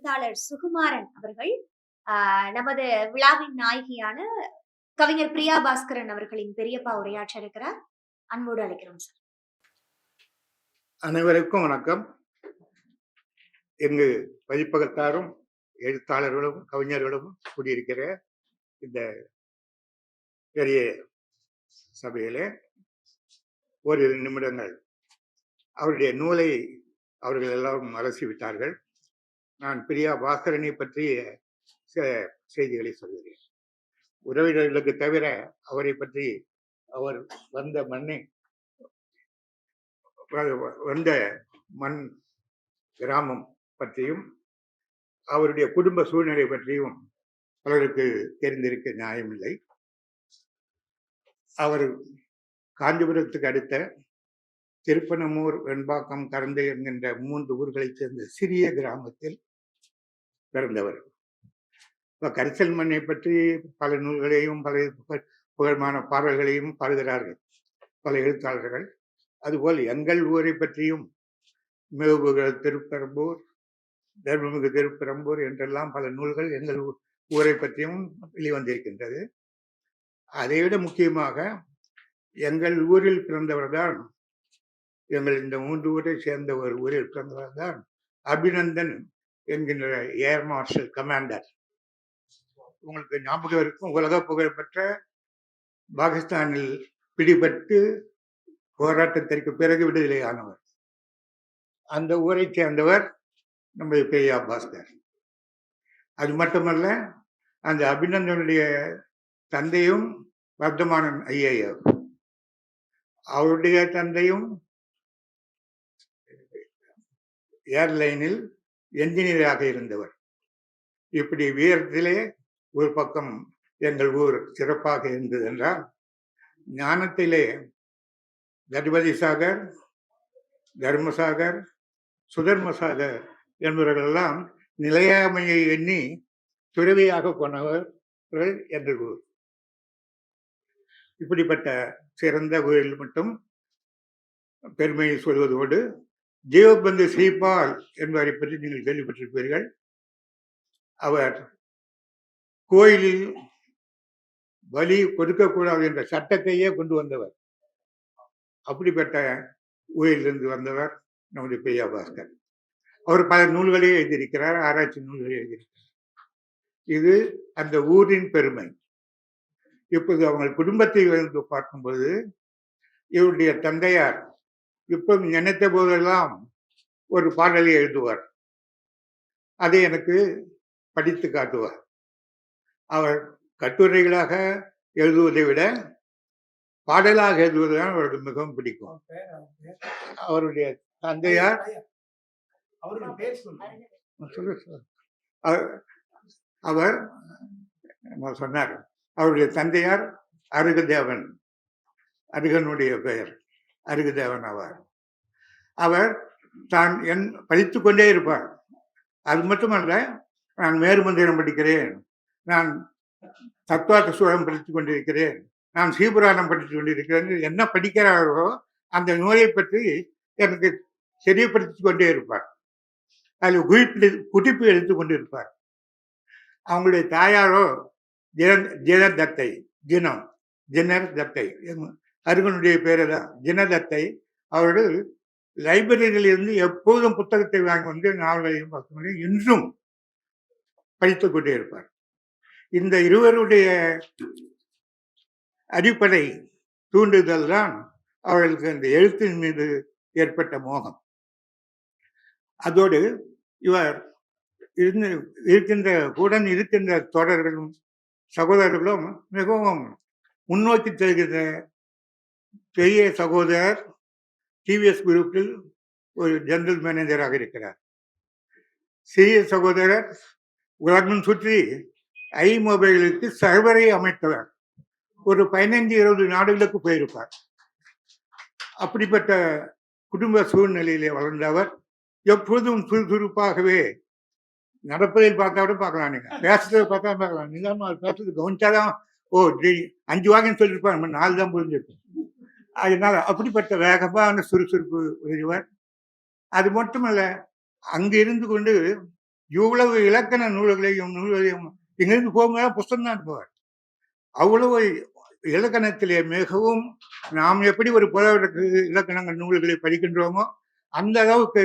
எழுத்தாளர் சுகுமாரன் அவர்கள் ஆஹ், நமது விழாவின் நாயகியான கவிஞர் பிரியா பாஸ்கரன் அவர்களின் பெரியப்பா உரையாற்ற இருக்கிறார். அன்போடு அழைக்கிறோம் சார். அனைவருக்கும் வணக்கம். எங்கு பதிப்பகத்தாரும் எழுத்தாளர்களும் கவிஞர்களும் கூடியிருக்கிற இந்த பெரிய சபையிலே ஓரிரு நிமிடங்கள். அவருடைய நூலை அவர்கள் எல்லாரும் அலசி விட்டார்கள் நான் பிரியா பாஸ்கரனை பற்றிய சில செய்திகளை சொல்கிறேன். உறவினர்களுக்கு தவிர அவரை பற்றி அவர் வந்த மண்ணை வந்த மண் கிராமம் பற்றியும் அவருடைய குடும்ப சூழ்நிலை பற்றியும் பலருக்கு தெரிந்திருக்க நியாயமில்லை. அவர் காஞ்சிபுரத்துக்கு அடுத்த திருப்பனமூர் வெண்பாக்கம் கரந்தை என்கின்ற மூன்று ஊர்களைச் சேர்ந்த சிறிய கிராமத்தில் பிறந்தவர். இப்போ கரிசல் மண்ணை பற்றி பல நூல்களையும் பல புகழ்மான பாடல்களையும் பாடுகிறார்கள் பல எழுத்தாளர்கள். அதுபோல் எங்கள் ஊரை பற்றியும் மிகுபுகழ் திருப்பெரம்பூர் தர்மமிகு திருப்பெரம்பூர் என்றெல்லாம் பல நூல்கள் எங்கள் ஊரை பற்றியும் வெளிவந்திருக்கின்றது. அதைவிட முக்கியமாக எங்கள் ஊரில் பிறந்தவர்தான் எங்கள் இந்த மூன்று ஊரை சேர்ந்த ஒரு ஊரில் பிறந்தவர்தான் அபிநந்தன் என்கின்ற ஏர் மார்ஷல் கமாண்டர். உங்களுக்கு ஞாபகம் இருக்கும் உலக புகழ்பெற்ற பாகிஸ்தானில் பிடிபட்டு போராட்டத்திற்கு பிறகு விடுதலையானவர். அந்த ஊரை சேர்ந்தவர் நம்ம பெரியா பாஸ்கர். அது மட்டுமல்ல அந்த அபிநந்தனுடைய தந்தையும் வர்த்தமானன் ஐஏஎஃப் அவருடைய தந்தையும் ஏர்லைனில் என்ஜினியராக இருந்தவர். இப்படி வீரத்திலே ஒரு பக்கம் எங்கள் ஊர் சிறப்பாக இருந்தது என்றால் ஞானத்திலே கணபதி சாகர் தர்மசாகர் சுதர்மசாகர் என்பவர்களெல்லாம் நிலையாமையை எண்ணி துறவியாக கொண்டவர்கள் எங்கள் ஊர். இப்படிப்பட்ட சிறந்த ஊரில் மட்டும் பெருமையை சொல்வதோடு ஜீவபந்து ஸ்ரீபால் என்பவரை பற்றி நீங்கள் கேள்விப்பட்டிருப்பீர்கள். அவர் கோயிலில் பலி கொடுக்கக்கூடாது என்ற சட்டத்தையே கொண்டு வந்தவர். அப்படிப்பட்ட ஊரிலிருந்து வந்தவர் நமது பெரியா பாஸ்கர். அவர் பல நூல்களே எழுதியிருக்கிறார் ஆராய்ச்சி நூல்களை எழுதியிருக்கிறார். இது அந்த ஊரின் பெருமை. இப்போது அவங்க குடும்பத்தை வந்து பார்க்கும்போது இவருடைய தந்தையார் இப்போ நினைத்த போதெல்லாம் ஒரு பாடலை எழுதுவார். அதை எனக்கு படித்து காட்டுவார். அவர் கட்டுரைகளாக எழுதுவதை விட பாடலாக எழுதுவதுதான் அவருக்கு மிகவும் பிடிக்கும். அவருடைய தந்தையார். அவர்- சொன்னார். அவருடைய தந்தையார் அருகதேவன். அருகனுடைய பெயர். அருகுதேவன் ஆவார். அவர் தான் என் படித்து கொண்டே இருப்பார். அது மட்டுமல்ல நான் மேருமந்திரம் படிக்கிறேன். நான் தத்துவார்த்த சூழம் படித்துக் கொண்டிருக்கிறேன். நான் சீபுராணம் படித்துக் கொண்டிருக்கிறேன். என்ன படிக்கிறாரோ அந்த நூலை பற்றி எனக்கு தெரியப்படுத்திக் கொண்டே இருப்பார். அதில் குறிப்பு குறிப்பு எடுத்துக் கொண்டிருப்பார். அவங்களுடைய தாயாரோ ஜின ஜின தத்தை தினம் ஜினர் தத்தை எங்க- அருகனுடைய பேரு தான் ஜினதத்தை அவர்கள் லைப்ரரியிலிருந்து எப்போதும் புத்தகத்தை வாங்கி வந்து நாவல்களையும் பக்கங்களையும் இன்றும் படித்துக் கொண்டே இருப்பார். இந்த இருவருடைய அடிப்படை தூண்டுதல் தான் அவர்களுக்கு அந்த எழுத்தின் மீது ஏற்பட்ட மோகம். அதோடு இவர் இருந்து இருக்கின்ற உடன் இருக்கின்ற தொடர்களும் சகோதரர்களும் மிகவும் முன்னோக்கி செல்கின்ற பெரிய சகோதரர் டிவிஎஸ் குரூப்பில் ஒரு ஜெனரல் மேனேஜராக இருக்கிறார். சிறிய சகோதரர் உலகம் சுற்றி ஐ மொபைலுக்கு சர்வரை அமைத்தவர். ஒரு பதினைந்து இருபது நாடுகளுக்கு போயிருப்பார். அப்படிப்பட்ட குடும்ப சூழ்நிலையிலே வளர்ந்தவர் எப்பொழுதும் சுறுசுறுப்பாகவே நடப்பதில் பார்த்தா கூட பார்க்கலாம் நீங்க. பேசுறதை பார்த்தா பார்க்கலாம். நீங்க பேசுறது கவனிச்சாதான் ஓ அஞ்சு வாங்கன்னு சொல்லியிருப்பாங்க நம்ம நாலு தான் புரிஞ்சிருக்கும் அதனால் அப்படிப்பட்ட வேகமான சுறுசுறுப்பு உடையவர். அது மட்டுமல்ல அங்கு இருந்து கொண்டு இவ்வளவு இலக்கண நூல்களையும் நூல்களையும் இங்கிருந்து போகும்போது புஸ்தகம் தான் போவார். அவ்வளவு இலக்கணத்திலே மிகவும் நாம் எப்படி ஒரு புலவருக்கு இலக்கணங்கள் நூல்களை படிக்கின்றோமோ அந்த அளவுக்கு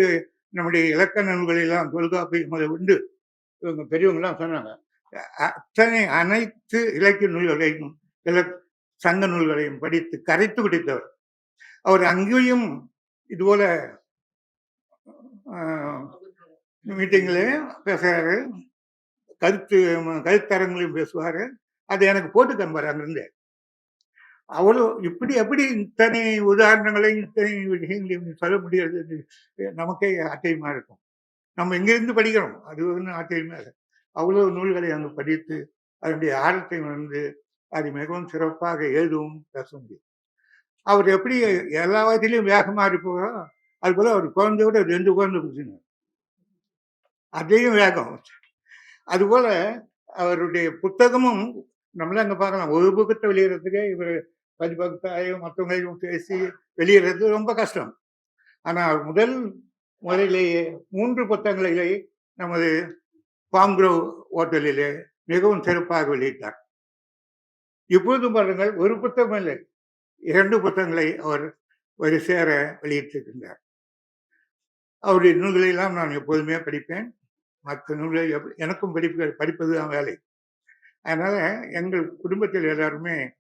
நம்முடைய இலக்கண நூல்களெல்லாம் தொல்காப்பியம் முதல் உண்டு. இவங்க பெரியவங்களாம் சொன்னாங்க அத்தனை அனைத்து இலக்கிய நூல்களையும் இலக் சங்க நூல்களையும் படித்து கரைத்து குடித்தவர் அவர் அங்கேயும் இதுபோல மீட்டிங்ல பேசுறாரு. கருத்து கருத்தரங்களையும் பேசுவார். அதை எனக்கு போட்டு காண்பாரு அங்கிருந்து. அவ்வளோ இப்படி எப்படி இத்தனை உதாரணங்களையும் இத்தனை விஷயங்களையும் சொல்ல முடியாது. நமக்கே ஆச்சரியமா இருக்கும். நம்ம எங்கிருந்து படிக்கிறோம்? அது ஒன்றும் ஆச்சரியமா இருக்கும் அவ்வளோ நூல்களை அங்கே படித்து அதனுடைய ஆழத்தை உணர்ந்து அது மிகவும் சிறப்பாக எழுதவும் பேச முடியும் அவர் எப்படி எல்லாவற்றிலையும் வேகமாக இருப்பாரோ அது போல் அவர் குழந்தையோட ரெண்டு குழந்தை பிடிச்சினார் அதையும் வேகம். அதுபோல் அவருடைய புத்தகமும் நம்மள அங்கே பார்க்கலாம். ஒரு புக்கத்தை வெளியிடறதுக்கே இவர் பதிபக்தாயும் மற்றவங்களையும் பேசி வெளியிடுறது ரொம்ப கஷ்டம். ஆனால் முதல் முறையிலேயே மூன்று புத்தகங்களிலே நமது பாம்க்ரோவ் ஹோட்டலிலே மிகவும் சிறப்பாக வெளியிட்டார். இப்போது பாருங்கள் ஒரு புத்தகம் இல்லை. இரண்டு புத்தகங்களை அவர் ஒரு சேர வெளியிட்டிருக்கின்றார். அவருடைய நூல்களை எல்லாம் நான் எப்போதுமே படிப்பேன். மற்ற நூல்களை எப்- எனக்கும் படிப்பு படிப்பது தான் வேலை. அதனால எங்கள் குடும்பத்தில் எல்லாருமே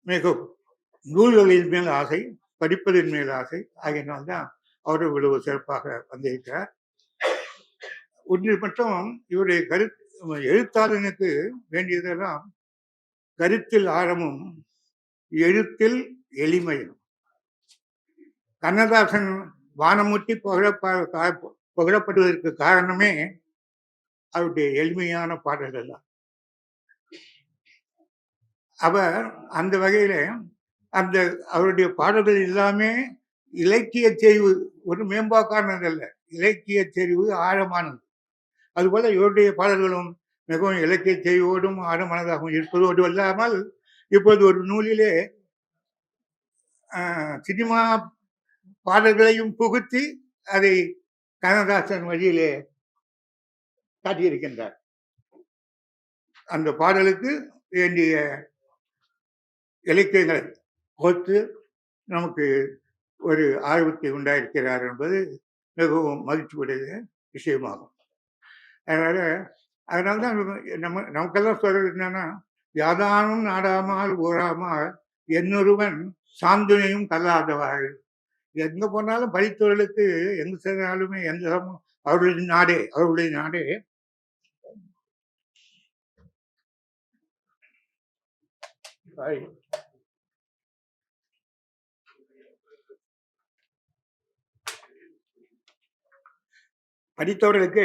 மிக நூல்களின் மேல் ஆசை படிப்பதின் மேல் ஆசை. ஆகியனால்தான் அவர் இவ்வளவு சிறப்பாக வந்திருக்கிறார். ஒன்று மட்டும் இவருடைய கரு எழுத்தாளனுக்கு வேண்டியதெல்லாம் கருத்தில் ஆழமும் எழுத்தில் எளிமையும். கண்ணதாசன் வானமூட்டி புகழப்ப புகழப்படுவதற்கு காரணமே அவருடைய எளிமையான பாடல்கள் தான் அவர் அந்த வகையில அந்த அவருடைய பாடல்கள் எல்லாமே இலக்கிய தெரிவு ஒரு மேம்பாக்கானதல்ல. இலக்கிய தெரிவு ஆழமானது. அதுபோல இவருடைய பாடல்களும் மிகவும் இலக்கிய செய்வோடும் ஆழமானதாகவும் இருப்பதோடு அல்லாமல் இப்போது ஒரு நூலிலே ஆஹ், சினிமா பாடல்களையும் புகுத்தி அதை கண்ணதாசன் வழியிலே காட்டியிருக்கின்றார். அந்த பாடலுக்கு வேண்டிய இலக்கியங்களை கோர்த்து நமக்கு ஒரு ஆர்வத்தை உண்டாயிருக்கிறார் என்பது மிகவும் மகிழ்ச்சி உடைய விஷயமாகும். அதனால அதனால தான் நம்ம நமக்கெல்லாம் சொல்றது என்னன்னா யாதானும் நாடாமல் ஊறாமல் என்னொருவன் சாந்துணையும் கல்லாதவாள் எங்க போனாலும் படித்தவர்களுக்கு எங்க சென்றாலுமே எந்த அவர்களுடைய நாடே அவர்களுடைய நாடே. படித்தவர்களுக்கு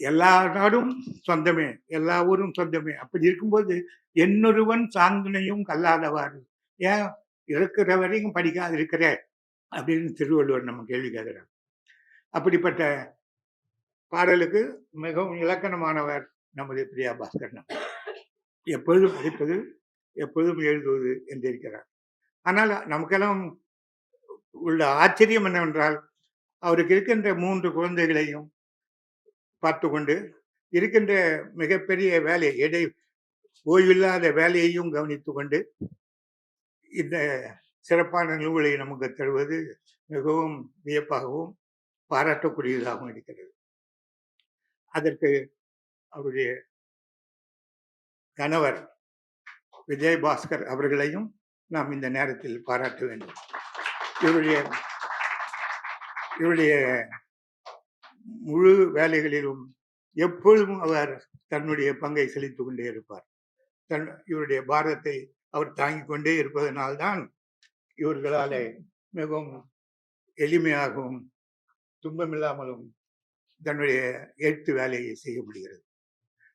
எல்லா நாடும் சொந்தமே எல்லா ஊரும் சொந்தமே. அப்படி இருக்கும்போது என்னொருவன் சாந்தனையும் கல்லாதவாறு ஏன் இருக்கிற வரைக்கும் படிக்காது இருக்கிற அப்படின்னு திருவள்ளுவர் நம்ம கேள்வி கேட்கிறார். அப்படிப்பட்ட பாடலுக்கு மிகவும் இலக்கணமானவர் நமது பிரியா பாஸ்கரன் எப்பொழுதும் படிப்பது எப்பொழுதும் எழுதுவது என்றிருக்கிறார். ஆனால் நமக்கெல்லாம் உள்ள ஆச்சரியம் என்னவென்றால் அவருக்கு இருக்கின்ற மூன்று குழந்தைகளையும் பார்த்து கொண்டு இருக்கின்ற மிகப்பெரிய வேலை எடை ஓய்வில்லாத வேலையையும் கவனித்து கொண்டு இந்த சிறப்பான நூல்களை நமக்கு தருவது மிகவும் வியப்பாகவும் பாராட்டக்கூடியதாகவும் இருக்கிறது. அதற்கு அவருடைய கணவர் விஜய் பாஸ்கர் அவர்களையும் நாம் இந்த நேரத்தில் பாராட்ட வேண்டும். இவருடைய இவருடைய முழு வேலைகளிலும் எப்பொழுதும் அவர் தன்னுடைய பங்கை செலுத்திக் கொண்டே இருப்பார். தன் இவருடைய பாரத்தை அவர் தாங்கிக் கொண்டே இருப்பதனால்தான் இவர்களாலே மிகவும் எளிமையாகவும் துன்பமில்லாமலும் தன்னுடைய எழுத்து வேலையை செய்ய முடிகிறது.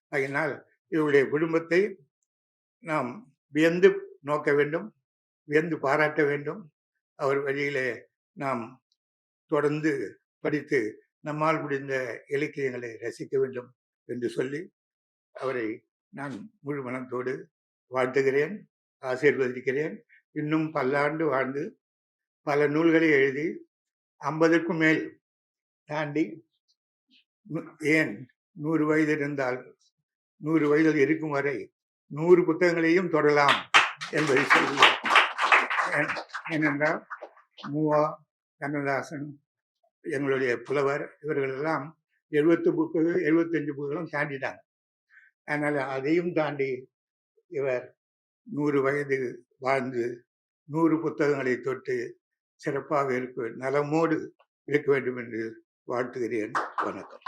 அதனால் இவருடைய குடும்பத்தை நாம் வியந்து நோக்க வேண்டும் வியந்து பாராட்ட வேண்டும். அவர் வழியிலே நாம் தொடர்ந்து படித்து நம்மால் முடிந்த இலக்கியங்களை ரசிக்க வேண்டும் என்று சொல்லி அவரை நான் முழு மனத்தோடு வாழ்த்துகிறேன் ஆசீர்வதிக்கிறேன். இன்னும் பல்லாண்டு வாழ்ந்து பல நூல்களை எழுதி ஐம்பதுக்கும் மேல் தாண்டி நு- ஏன் நூறு வயது இருந்தால் நூறு வயதில் இருக்கும் வரை நூறு புத்தகங்களையும் தொடலாம் என்பதை சொல்லி ஏனென்றால் மூவா கண்ணதாசன் எங்களுடைய புலவர் இவர்கள் எல்லாம் எழுபத்து புக்கு எழுபத்தஞ்சு புக்குகளும் தாண்டிட்டாங்க. அதனால் அதையும் தாண்டி இவர் நூறு வயது வாழ்ந்து நூறு புத்தகங்களை தொட்டு சிறப்பாக இருக்க நலமோடு இருக்க வேண்டும் என்று வாழ்த்துகிறேன். வணக்கம்.